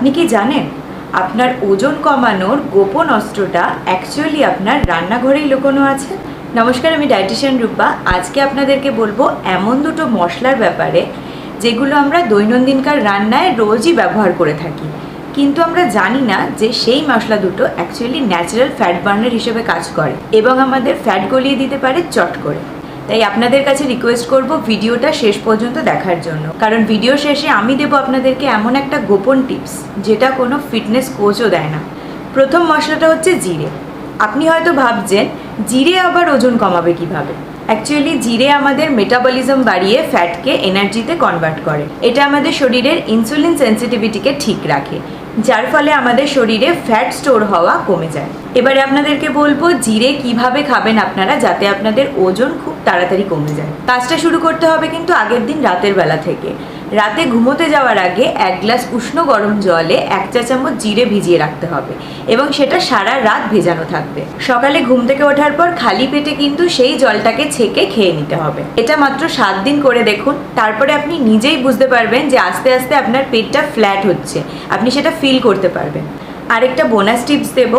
আপনি কি জানেন? আপনার ওজন কমানোর গোপন অস্ত্রটা অ্যাকচুয়ালি আপনার রান্নাঘরেই লুকোনো আছে। নমস্কার, আমি ডায়েটিশিয়ান রূপা। আজকে আপনাদেরকে বলব এমন দুটো মশলার ব্যাপারে যেগুলো আমরা দৈনন্দিনকার রান্নায় রোজই ব্যবহার করে থাকি। কিন্তু আমরা জানি না যে সেই মশলা দুটো অ্যাকচুয়ালি ন্যাচারাল ফ্যাট বার্নার হিসেবে কাজ করে এবং আমাদের ফ্যাট গলিয়ে দিতে পারে চট করে। তাই আপনাদের কাছে রিকোয়েস্ট করব ভিডিওটা শেষ পর্যন্ত দেখার জন্য। কারণ ভিডিও শেষে আমি দেবো আপনাদেরকে এমন একটা গোপন টিপস যেটা কোনো ফিটনেস কোচও দেয় না। প্রথম মশলাটা হচ্ছে জিরে। আপনি হয়তো ভাবছেন, জিরে আবার ওজন কমাবে কীভাবে? অ্যাকচুয়ালি জিরে আমাদের মেটাবলিজম বাড়িয়ে ফ্যাটকে এনার্জিতে কনভার্ট করে। এটা আমাদের শরীরের ইনসুলিন সেন্সিটিভিটিকে ঠিক রাখে, যার ফলে আমাদের শরীরে ফ্যাট স্টোর হওয়া কমে যায়। এবারে আপনাদেরকে বলব, জিরে কীভাবে খাবেন আপনারা যাতে আপনাদের ওজন খুব তাড়াতাড়ি কমে যায়। কাজটা শুরু করতে হবে কিন্তু আগের দিন রাতের বেলা থেকে। রাতে ঘুমোতে যাওয়ার আগে এক গ্লাস উষ্ণ গরম জলে এক চা চামচ জিরে ভিজিয়ে রাখতে হবে এবং সেটা সারা রাত ভেজানো থাকবে। সকালে ঘুম থেকে ওঠার পর খালি পেটে কিন্তু সেই জলটাকে ছেঁকে খেয়ে নিতে হবে। এটা মাত্র সাত দিন করে দেখুন। তারপরে আপনি নিজেই বুঝতে পারবেন যে আস্তে আস্তে আপনার পেটটা ফ্ল্যাট হচ্ছে। আপনি সেটা ফিল করতে পারবেন। আরেকটা বোনাস টিপস দেবো।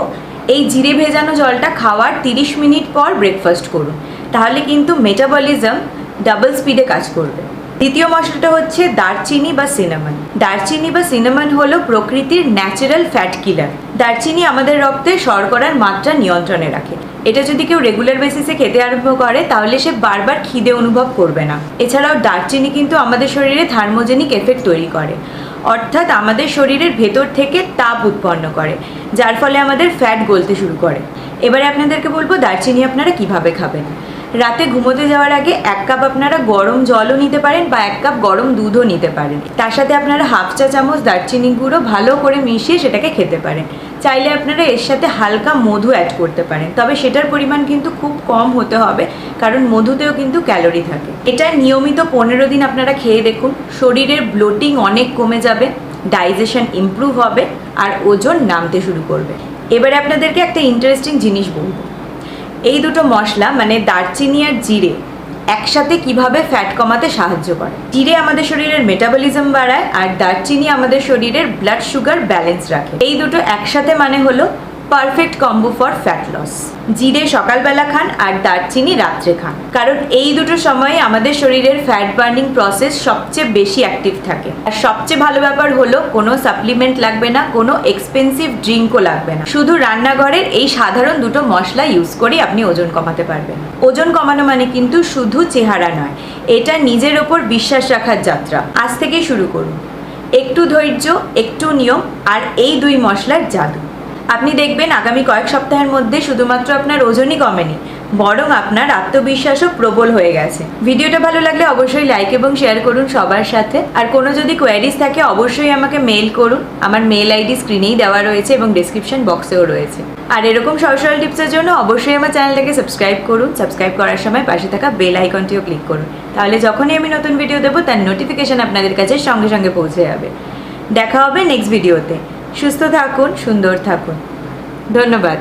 এই জিরে ভেজানো জলটা খাওয়ার তিরিশ মিনিট পর ব্রেকফাস্ট করুন। তাহলে কিন্তু মেটাবলিজম ডাবল স্পিডে কাজ করবে। দ্বিতীয় মশলাটা হচ্ছে দারচিনি বা সিনামন। দারচিনি বা সিনামন হলো প্রকৃতির ন্যাচারাল ফ্যাট কিলার দারচিনি আমাদের রক্তে শর্করার মাত্রা নিয়ন্ত্রণে রাখে। এটা যদি কেউ রেগুলার বেসিসে খেতে আরম্ভ করে, তাহলে সে বারবার খিদে অনুভব করবে না। এছাড়াও দারচিনি কিন্তু আমাদের শরীরে থার্মোজেনিক এফেক্ট তৈরি করে। অর্থাৎ আমাদের শরীরের ভেতর থেকে তাপ উৎপন্ন করে, যার ফলে আমাদের ফ্যাট গলতে শুরু করে। এবারে আপনাদেরকে বলব, দারচিনি আপনারা কীভাবে খাবেন? রাতে ঘুমোতে যাওয়ার আগে এক কাপ আপনারা গরম জলও নিতে পারেন বা এক কাপ গরম দুধও নিতে পারেন। তার সাথে আপনারা হাফ চা চামচ দারচিনি গুঁড়ো ভালো করে মিশিয়ে সেটাকে খেতে পারেন। চাইলে আপনারা এর সাথে হালকা মধু অ্যাড করতে পারেন। তবে সেটার পরিমাণ কিন্তু খুব কম হতে হবে, কারণ মধুতেও কিন্তু ক্যালোরি থাকে। এটা নিয়মিত পনেরো দিন আপনারা খেয়ে দেখুন। শরীরের ব্লোটিং অনেক কমে যাবে ডাইজেশন ইমপ্রুভ হবে, আর ওজন নামতে শুরু করবে। এবারে আপনাদেরকে একটা ইন্টারেস্টিং জিনিস বলব। এই দুটো মশলা মানে দারচিনি আর জিরে, একসাথে কীভাবে ফ্যাট কমাতে সাহায্য করে? জিরে আমাদের শরীরের মেটাবলিজম বাড়ায়, আর দারচিনি আমাদের শরীরের ব্লাড সুগার ব্যালেন্স রাখে। এই দুটো একসাথে মানে হলো perfect combo for fat loss জিরে সকালবেলা খান আর দারচিনি রাত্রে খান। কারণ এই দুটো সময়ে আমাদের শরীরের ফ্যাট বার্নিং প্রসেস সবচেয়ে বেশি অ্যাক্টিভ থাকে। আর সবচেয়ে ভালো ব্যাপার হলো, কোনো সাপ্লিমেন্ট লাগবে না, কোনো এক্সপেন্সিভ ড্রিঙ্কও লাগবে না। শুধু রান্নাঘরের এই সাধারণ দুটো মশলা ইউজ করে আপনি ওজন কমাতে পারবেন। ওজন কমানো মানে কিন্তু শুধু চেহারা নয়, এটা নিজের ওপর বিশ্বাস রাখার যাত্রা। আজ থেকেই শুরু করুন। একটু ধৈর্য, একটু নিয়ম, আর এই দুই মশলার জাদু। আপনি দেখবেন আগামী কয়েক সপ্তাহের মধ্যে শুধুমাত্র আপনার ওজনই কমেনি, বরং আপনার আত্মবিশ্বাসও প্রবল হয়ে গেছে। ভিডিওটা ভালো লাগলে অবশ্যই লাইক এবং শেয়ার করুন সবার সাথে। আর কোনো যদি কোয়ারিজ থাকে, অবশ্যই আমাকে মেল করুন। আমার মেল আইডি স্ক্রিনেই দেওয়া রয়েছে এবং ডিসক্রিপশন বক্সেও রয়েছে। আর এরকম সহজ টিপসের জন্য অবশ্যই আমার চ্যানেলটাকে সাবস্ক্রাইব করুন। সাবস্ক্রাইব করার সময় পাশে থাকা বেল আইকনটিও ক্লিক করুন। তাহলে যখনই আমি নতুন ভিডিও দেবো, তার নোটিফিকেশন আপনাদের কাছে সঙ্গে সঙ্গে পৌঁছে যাবে। দেখা হবে নেক্সট ভিডিওতে সুস্থ থাকুন সুন্দর থাকুন। ধন্যবাদ।